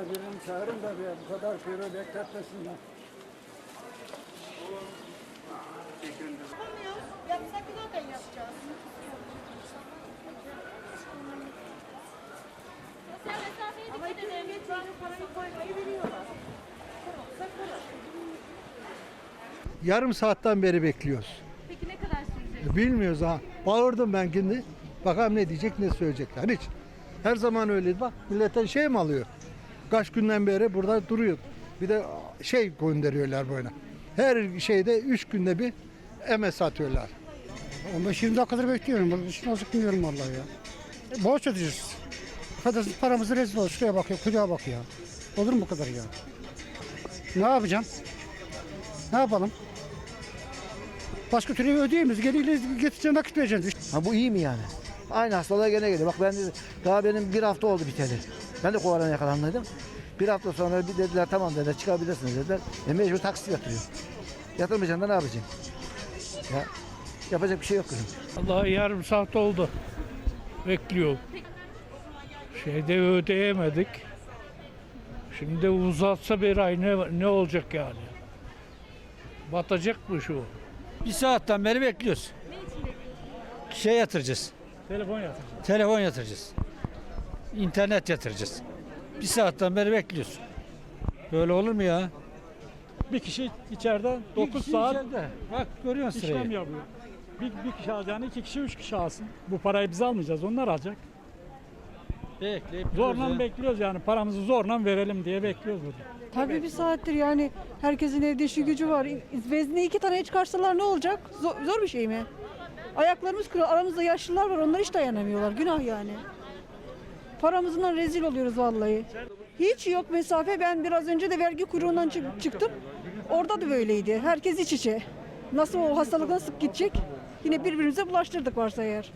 birini çağırın da bir bu kadar kuyruğu bekletmesinler. Yapamıyoruz. Yapsak zaten yapacağız. Sosyal mesafeye Ama dikkat iki edelim. gün geçince parayı koymayı biliyorlar. Kurulsa kurul. Yarım saatten beri bekliyoruz. Peki ne kadar sürecek? Bilmiyoruz ha. Bağırdım ben şimdi. Bakalım ne diyecek ne söyleyecekler. Hiç. Her zaman öyleydi. Bak milletten şey mi alıyor? Kaç günden beri burada duruyor. Bir de şey gönderiyorlar böyle. Her şeyde üç günde bir MS atıyorlar. 15-20 dakikadır bekliyorum. Bunun için olacak bilmiyorum vallahi ya. E, borç ödeyeceğiz. Kadar paramızı rezil oldu. Şuraya bakıyor, kuyruğa bak ya. Olur mu bu kadar ya? Ne yapacağım? Ne yapalım? Başka türlü ödeyemeyiz. Geriyle getireceğim nakit vereceğiz. Ha bu iyi mi yani? Aynı hastalığa gene geliyor. Bak ben daha benim bir hafta oldu biteli. Ben de korona yakalandıydım. Bir hafta sonra bir dediler tamam dediler çıkabilirsiniz dediler. E mecbur taksit yatırıyor. Yatırmayacağım da ne yapacağım? Ya yapacak bir şey yok kızım. Allah yarım saat oldu. Bekliyor. Şeyde ödeyemedik. Şimdi uzatsa bir ay ne, ne olacak yani? Batacak mı şu? Bir saatten beri bekliyoruz. Ne için bekliyorsunuz? Şey yatıracağız. Telefon yatıracak. Telefon yatıracağız. İnternet yatıracağız. Bir saatten beri bekliyoruz. Böyle olur mu ya? Bir kişi içeride 9 kişi saat içeride. Bak görüyorsun işlem sırayı. yapıyor. Bir, bir kişi alacağını iki kişi, üç kişi alsın. Bu parayı biz almayacağız, onlar alacak. Bekleyip Zorla ya. bekliyoruz yani paramızı zorla verelim diye bekliyoruz burada. Tabii bir saattir yani herkesin evde işi gücü var. Vezne iki tane çıkarsalar ne olacak? Zor, zor bir şey mi? Ayaklarımız kırıyor. Aramızda yaşlılar var. Onlar hiç dayanamıyorlar. Günah yani. Paramızdan rezil oluyoruz vallahi. Hiç yok mesafe. Ben biraz önce de vergi kuyruğundan çık- çıktım. Orada da böyleydi. Herkes iç içe. Nasıl o hastalık nasıl gidecek? Yine birbirimize bulaştırdık varsa eğer.